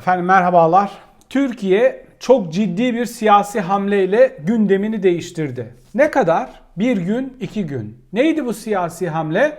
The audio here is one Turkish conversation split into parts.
Efendim merhabalar. Türkiye çok ciddi bir siyasi hamleyle gündemini değiştirdi. Ne kadar? Bir gün, iki gün. Neydi bu siyasi hamle?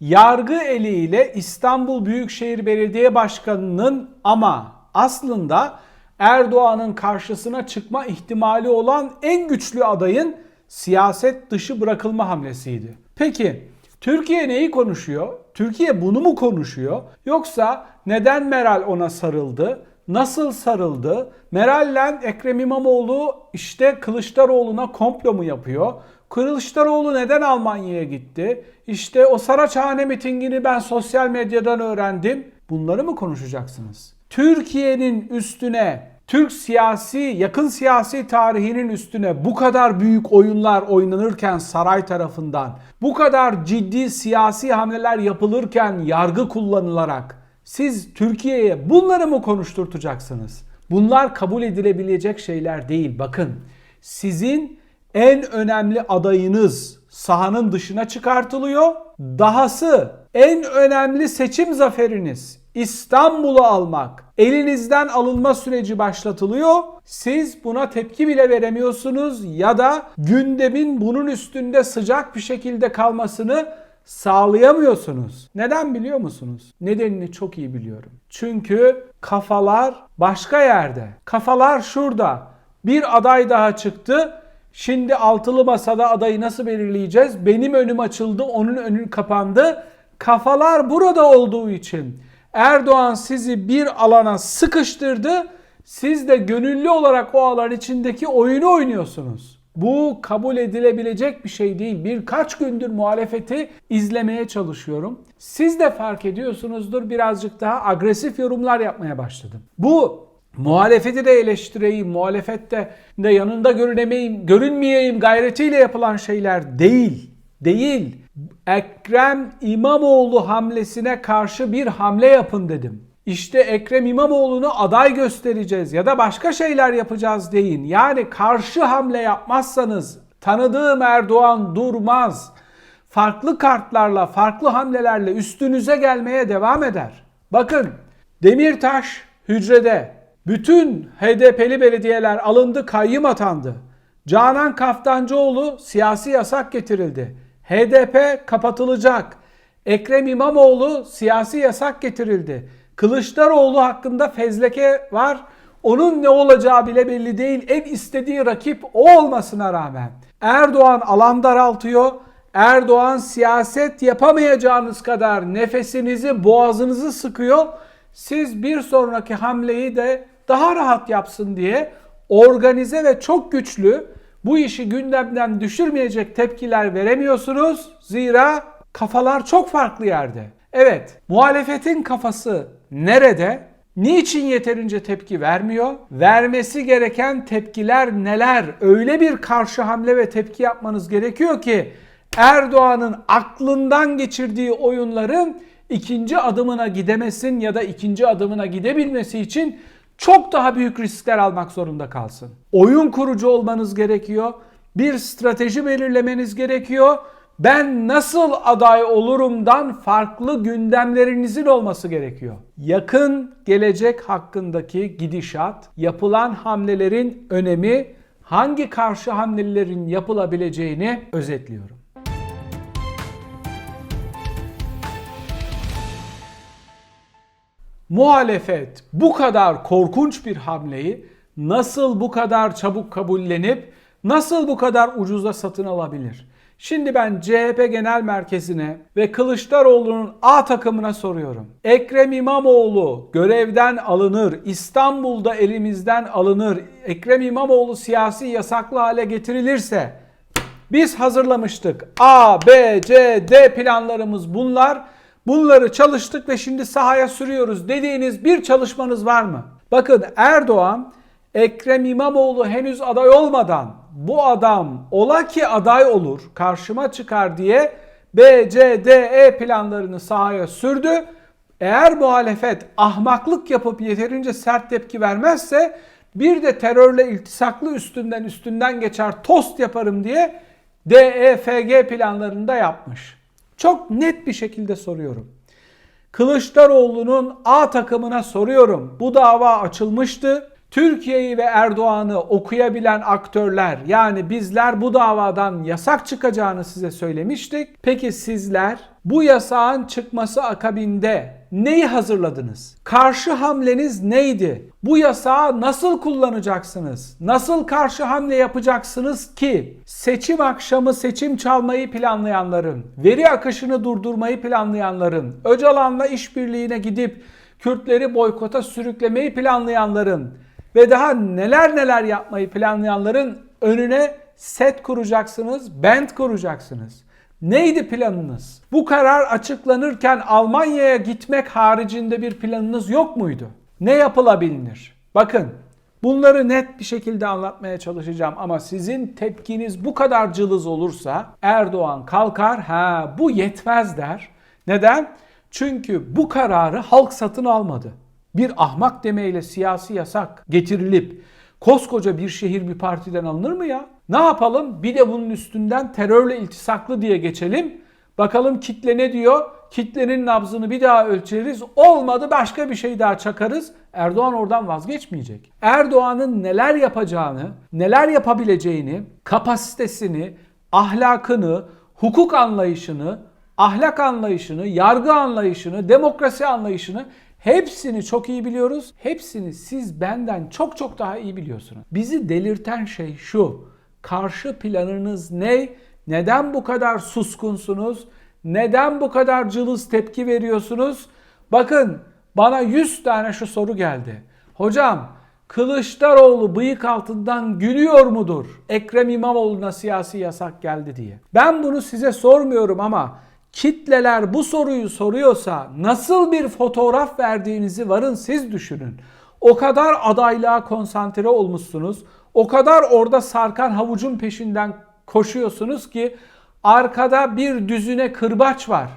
Yargı eliyle İstanbul Büyükşehir Belediye Başkanı'nın ama aslında Erdoğan'ın karşısına çıkma ihtimali olan en güçlü adayın siyaset dışı bırakılma hamlesiydi. Peki Türkiye neyi konuşuyor? Türkiye bunu mu konuşuyor? Yoksa neden Meral ona sarıldı? Nasıl sarıldı? Meral'le Ekrem İmamoğlu işte Kılıçdaroğlu'na komplo mu yapıyor? Kılıçdaroğlu neden Almanya'ya gitti? İşte o Saraçhane mitingini ben sosyal medyadan öğrendim. Bunları mı konuşacaksınız? Türkiye'nin üstüne Türk siyasi, yakın siyasi tarihinin üstüne bu kadar büyük oyunlar oynanırken saray tarafından, bu kadar ciddi siyasi hamleler yapılırken yargı kullanılarak siz Türkiye'ye bunları mı konuşturtacaksınız? Bunlar kabul edilebilecek şeyler değil. Bakın sizin en önemli adayınız sahanın dışına çıkartılıyor. Dahası en önemli seçim zaferiniz İstanbul'u almak, elinizden alınma süreci başlatılıyor. Siz buna tepki bile veremiyorsunuz ya da gündemin bunun üstünde sıcak bir şekilde kalmasını sağlayamıyorsunuz. Neden biliyor musunuz? Nedenini çok iyi biliyorum. Çünkü kafalar başka yerde. Kafalar şurada. Bir aday daha çıktı. Şimdi altılı masada adayı nasıl belirleyeceğiz? Benim önüm açıldı, onun önü kapandı. Kafalar burada olduğu için Erdoğan sizi bir alana sıkıştırdı. Siz de gönüllü olarak o alan içindeki oyunu oynuyorsunuz. Bu kabul edilebilecek bir şey değil. Birkaç gündür muhalefeti izlemeye çalışıyorum. Siz de fark ediyorsunuzdur birazcık daha agresif yorumlar yapmaya başladım. Bu muhalefeti de eleştireyim, muhalefette de yanında görünemeyim, görünmeyeyim gayretiyle yapılan şeyler değil. Değil. Ekrem İmamoğlu hamlesine karşı bir hamle yapın dedim. İşte Ekrem İmamoğlu'nu aday göstereceğiz ya da başka şeyler yapacağız deyin. Yani karşı hamle yapmazsanız tanıdığım Erdoğan durmaz. Farklı kartlarla, farklı hamlelerle üstünüze gelmeye devam eder. Bakın Demirtaş hücrede bütün HDP'li belediyeler alındı, kayyım atandı. Canan Kaftancıoğlu siyasi yasak getirildi. HDP kapatılacak. Ekrem İmamoğlu siyasi yasak getirildi. Kılıçdaroğlu hakkında fezleke var. Onun ne olacağı bile belli değil. En istediği rakip o olmasına rağmen. Erdoğan alan daraltıyor. Erdoğan siyaset yapamayacağınız kadar nefesinizi, boğazınızı sıkıyor. Siz bir sonraki hamleyi de daha rahat yapsın diye organize ve çok güçlü bu işi gündemden düşürmeyecek tepkiler veremiyorsunuz. Zira kafalar çok farklı yerde. Evet, muhalefetin kafası nerede? Niçin yeterince tepki vermiyor? Vermesi gereken tepkiler neler? Öyle bir karşı hamle ve tepki yapmanız gerekiyor ki Erdoğan'ın aklından geçirdiği oyunların ikinci adımına gidemesin ya da ikinci adımına gidebilmesi için çok daha büyük riskler almak zorunda kalsın. Oyun kurucu olmanız gerekiyor. Bir strateji belirlemeniz gerekiyor. Ben nasıl aday olurumdan farklı gündemlerinizin olması gerekiyor. Yakın gelecek hakkındaki gidişat, yapılan hamlelerin önemi, hangi karşı hamlelerin yapılabileceğini özetliyorum. Muhalefet bu kadar korkunç bir hamleyi nasıl bu kadar çabuk kabullenip nasıl bu kadar ucuza satın alabilir? Şimdi ben CHP Genel Merkezi'ne ve Kılıçdaroğlu'nun A takımına soruyorum. Ekrem İmamoğlu görevden alınır, İstanbul'da elimizden alınır, Ekrem İmamoğlu siyasi yasaklı hale getirilirse biz hazırlamıştık. A, B, C, D planlarımız bunlar. Bunları çalıştık ve şimdi sahaya sürüyoruz dediğiniz bir çalışmanız var mı? Bakın Erdoğan Ekrem İmamoğlu henüz aday olmadan bu adam ola ki aday olur karşıma çıkar diye B, C, D, E planlarını sahaya sürdü. Eğer muhalefet ahmaklık yapıp yeterince sert tepki vermezse bir de terörle iltisaklı üstünden üstünden geçer tost yaparım diye DEFG planlarını da yapmış. Çok net bir şekilde soruyorum. Kılıçdaroğlu'nun A takımına soruyorum. Bu dava açılmıştı. Türkiye'yi ve Erdoğan'ı okuyabilen aktörler yani bizler bu davadan yasak çıkacağını size söylemiştik. Peki sizler bu yasağın çıkması akabinde neyi hazırladınız? Karşı hamleniz neydi? Bu yasağı nasıl kullanacaksınız? Nasıl karşı hamle yapacaksınız ki seçim akşamı seçim çalmayı planlayanların, veri akışını durdurmayı planlayanların, Öcalan'la işbirliğine gidip Kürtleri boykota sürüklemeyi planlayanların ve daha neler neler yapmayı planlayanların önüne set kuracaksınız, band kuracaksınız. Neydi planınız? Bu karar açıklanırken Almanya'ya gitmek haricinde bir planınız yok muydu? Ne yapılabilir? Bakın bunları net bir şekilde anlatmaya çalışacağım ama sizin tepkiniz bu kadar cılız olursa Erdoğan kalkar ha bu yetmez der. Neden? Çünkü bu kararı halk satın almadı. Bir ahmak demeyle siyasi yasak getirilip koskoca bir şehir bir partiden alınır mı ya? Ne yapalım? Bir de bunun üstünden terörle iltisaklı diye geçelim. Bakalım kitle ne diyor? Kitlenin nabzını bir daha ölçeriz. Olmadı başka bir şey daha çakarız. Erdoğan oradan vazgeçmeyecek. Erdoğan'ın neler yapacağını, neler yapabileceğini, kapasitesini, ahlakını, hukuk anlayışını, ahlak anlayışını, yargı anlayışını, demokrasi anlayışını hepsini çok iyi biliyoruz. Hepsini siz benden çok çok daha iyi biliyorsunuz. Bizi delirten şey şu. Karşı planınız ne? Neden bu kadar suskunsunuz? Neden bu kadar cılız tepki veriyorsunuz? Bakın bana 100 tane şu soru geldi. Hocam Kılıçdaroğlu bıyık altından gülüyor mudur? Ekrem İmamoğlu'na siyasi yasak geldi diye. Ben bunu size sormuyorum ama kitleler bu soruyu soruyorsa nasıl bir fotoğraf verdiğinizi varın siz düşünün. O kadar adaylığa konsantre olmuşsunuz. O kadar orada sarkan havucun peşinden koşuyorsunuz ki arkada bir düzüne kırbaç var.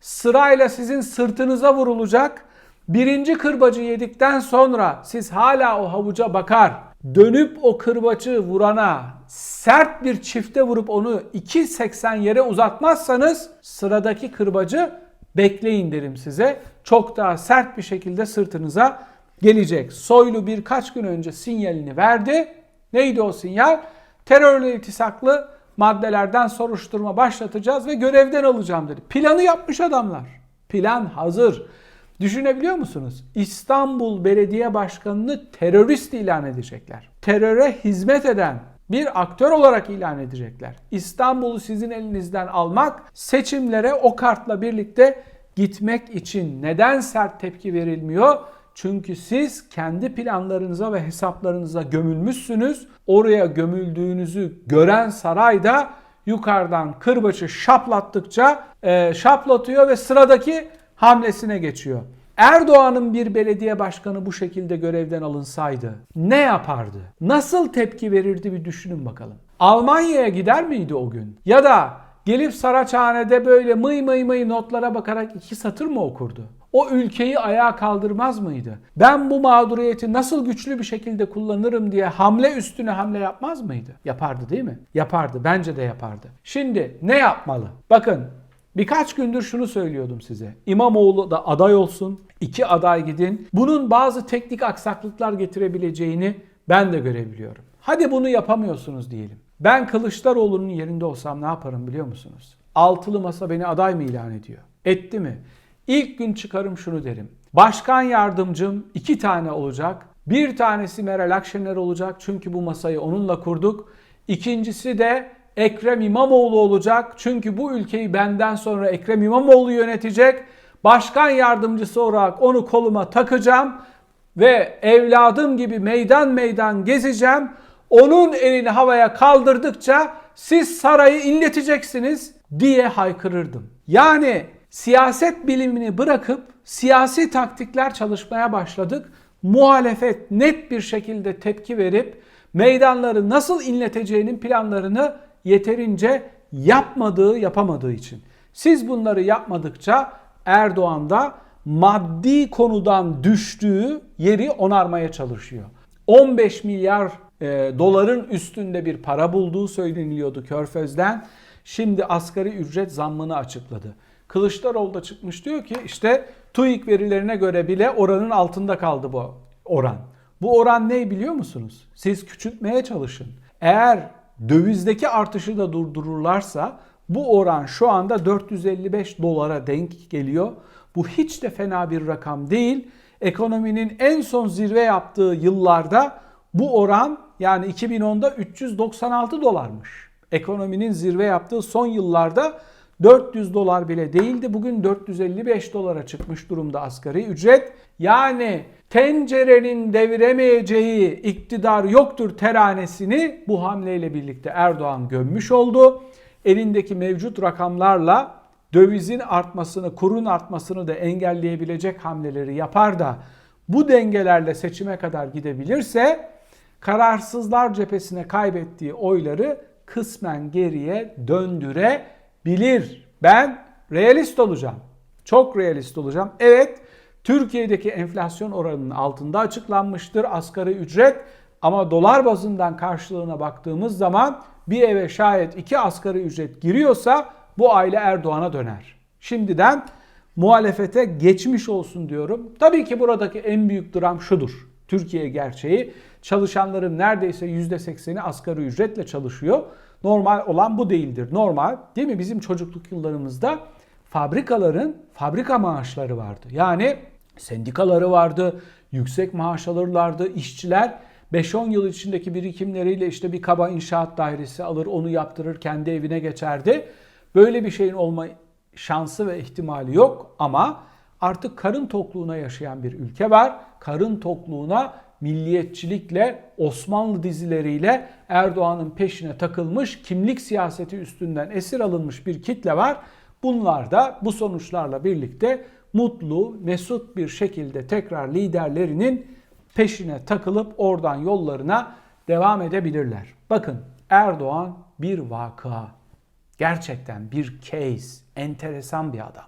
Sırayla sizin sırtınıza vurulacak. Birinci kırbacı yedikten sonra siz hala o havuca bakar. Dönüp o kırbacı vurana sert bir çifte vurup onu 2.80 yere uzatmazsanız sıradaki kırbacı bekleyin derim size. Çok daha sert bir şekilde sırtınıza gelecek. Soylu birkaç gün önce sinyalini verdi. Neydi o sinyal? Terörle iltisaklı maddelerden soruşturma başlatacağız ve görevden alacağım dedi. Planı yapmış adamlar. Plan hazır. Düşünebiliyor musunuz? İstanbul Belediye Başkanı'nı terörist ilan edecekler. Teröre hizmet eden bir aktör olarak ilan edecekler. İstanbul'u sizin elinizden almak, seçimlere o kartla birlikte gitmek için neden sert tepki verilmiyor? Çünkü siz kendi planlarınıza ve hesaplarınıza gömülmüşsünüz. Oraya gömüldüğünüzü gören sarayda yukarıdan kırbaçı şaplattıkça e, şaplatıyor ve sıradaki hamlesine geçiyor. Erdoğan'ın bir belediye başkanı bu şekilde görevden alınsaydı ne yapardı? Nasıl tepki verirdi bir düşünün bakalım. Almanya'ya gider miydi o gün? Ya da gelip Saraçhane'de böyle mıy mıy mıy notlara bakarak iki satır mı okurdu? O ülkeyi ayağa kaldırmaz mıydı? Ben bu mağduriyeti nasıl güçlü bir şekilde kullanırım diye hamle üstüne hamle yapmaz mıydı? Yapardı değil mi? Yapardı. Bence de yapardı. Şimdi ne yapmalı? Bakın Birkaç gündür şunu söylüyordum size. İmamoğlu da aday olsun. iki aday gidin. Bunun bazı teknik aksaklıklar getirebileceğini ben de görebiliyorum. Hadi bunu yapamıyorsunuz diyelim. Ben Kılıçdaroğlu'nun yerinde olsam ne yaparım biliyor musunuz? Altılı masa beni aday mı ilan ediyor? Etti mi? İlk gün çıkarım şunu derim. Başkan yardımcım iki tane olacak. Bir tanesi Meral Akşener olacak çünkü bu masayı onunla kurduk. İkincisi de Ekrem İmamoğlu olacak. Çünkü bu ülkeyi benden sonra Ekrem İmamoğlu yönetecek. Başkan yardımcısı olarak onu koluma takacağım ve evladım gibi meydan meydan gezeceğim. Onun elini havaya kaldırdıkça siz sarayı inleteceksiniz diye haykırırdım. Yani siyaset bilimini bırakıp siyasi taktikler çalışmaya başladık. Muhalefet net bir şekilde tepki verip meydanları nasıl inleteceğinin planlarını yeterince yapmadığı, yapamadığı için. Siz bunları yapmadıkça Erdoğan da maddi konudan düştüğü yeri onarmaya çalışıyor. 15 milyar e, doların üstünde bir para bulduğu söyleniliyordu Körfez'den. Şimdi asgari ücret zammını açıkladı. Kılıçdaroğlu da çıkmış diyor ki işte TÜİK verilerine göre bile oranın altında kaldı bu oran. Bu oran ne biliyor musunuz? Siz küçültmeye çalışın. Eğer dövizdeki artışı da durdururlarsa bu oran şu anda 455 dolara denk geliyor. Bu hiç de fena bir rakam değil. Ekonominin en son zirve yaptığı yıllarda bu oran yani 2010'da 396 dolarmış. Ekonominin zirve yaptığı son yıllarda 400 dolar bile değildi. Bugün 455 dolara çıkmış durumda asgari ücret. Yani tencerenin deviremeyeceği iktidar yoktur teranesini bu hamleyle birlikte Erdoğan gömmüş oldu. Elindeki mevcut rakamlarla dövizin artmasını, kurun artmasını da engelleyebilecek hamleleri yapar da bu dengelerle seçime kadar gidebilirse kararsızlar cephesine kaybettiği oyları kısmen geriye döndürebilir. Ben realist olacağım. Çok realist olacağım. Evet, Türkiye'deki enflasyon oranının altında açıklanmıştır asgari ücret ama dolar bazından karşılığına baktığımız zaman bir eve şayet iki asgari ücret giriyorsa bu aile Erdoğan'a döner. Şimdiden muhalefete geçmiş olsun diyorum. Tabii ki buradaki en büyük dram şudur. Türkiye gerçeği çalışanların neredeyse %80'i asgari ücretle çalışıyor. Normal olan bu değildir. Normal değil mi? Bizim çocukluk yıllarımızda fabrikaların fabrika maaşları vardı. Yani sendikaları vardı, yüksek maaş alırlardı. İşçiler 5-10 yıl içindeki birikimleriyle işte bir kaba inşaat dairesi alır, onu yaptırır, kendi evine geçerdi. Böyle bir şeyin olma şansı ve ihtimali yok ama artık karın tokluğuna yaşayan bir ülke var. Karın tokluğuna milliyetçilikle, Osmanlı dizileriyle Erdoğan'ın peşine takılmış, kimlik siyaseti üstünden esir alınmış bir kitle var. Bunlar da bu sonuçlarla birlikte mutlu, mesut bir şekilde tekrar liderlerinin peşine takılıp oradan yollarına devam edebilirler. Bakın Erdoğan bir vakıa. Gerçekten bir case, enteresan bir adam.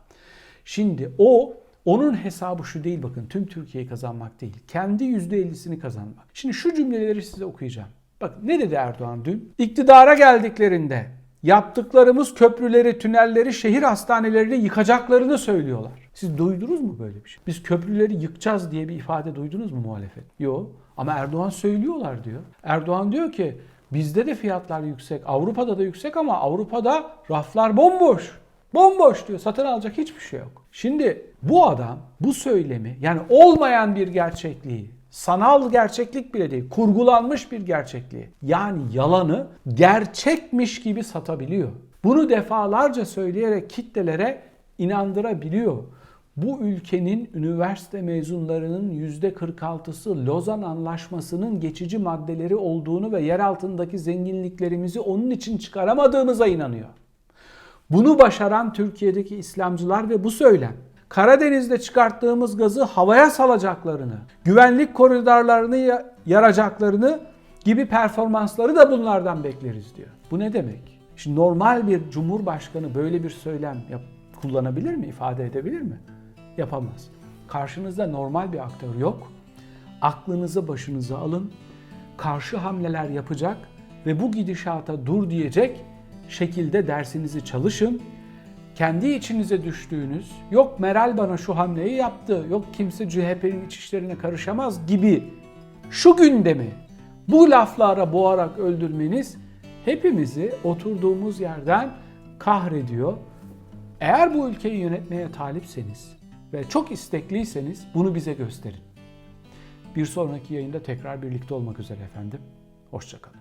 Şimdi o onun hesabı şu değil bakın tüm Türkiye'yi kazanmak değil. Kendi %50'sini kazanmak. Şimdi şu cümleleri size okuyacağım. Bakın ne dedi Erdoğan dün? İktidara geldiklerinde yaptıklarımız köprüleri, tünelleri, şehir hastanelerini yıkacaklarını söylüyorlar. Siz duydunuz mu böyle bir şey? Biz köprüleri yıkacağız diye bir ifade duydunuz mu muhalefet? Yok. Ama Erdoğan söylüyorlar diyor. Erdoğan diyor ki bizde de fiyatlar yüksek, Avrupa'da da yüksek ama Avrupa'da raflar bomboş. Bomboş diyor. Satın alacak hiçbir şey yok. Şimdi bu adam bu söylemi yani olmayan bir gerçekliği sanal gerçeklik bile değil, kurgulanmış bir gerçekliği. Yani yalanı gerçekmiş gibi satabiliyor. Bunu defalarca söyleyerek kitlelere inandırabiliyor. Bu ülkenin üniversite mezunlarının %46'sı Lozan Anlaşması'nın geçici maddeleri olduğunu ve yer altındaki zenginliklerimizi onun için çıkaramadığımıza inanıyor. Bunu başaran Türkiye'deki İslamcılar ve bu söylem Karadeniz'de çıkarttığımız gazı havaya salacaklarını, güvenlik koridorlarını yaracaklarını gibi performansları da bunlardan bekleriz diyor. Bu ne demek? Şimdi normal bir cumhurbaşkanı böyle bir söylem yap, kullanabilir mi, ifade edebilir mi? Yapamaz. Karşınızda normal bir aktör yok. Aklınızı başınıza alın. Karşı hamleler yapacak ve bu gidişata dur diyecek şekilde dersinizi çalışın kendi içinize düştüğünüz, yok Meral bana şu hamleyi yaptı, yok kimse CHP'nin iç işlerine karışamaz gibi şu gündemi bu laflara boğarak öldürmeniz hepimizi oturduğumuz yerden kahrediyor. Eğer bu ülkeyi yönetmeye talipseniz ve çok istekliyseniz bunu bize gösterin. Bir sonraki yayında tekrar birlikte olmak üzere efendim. Hoşçakalın.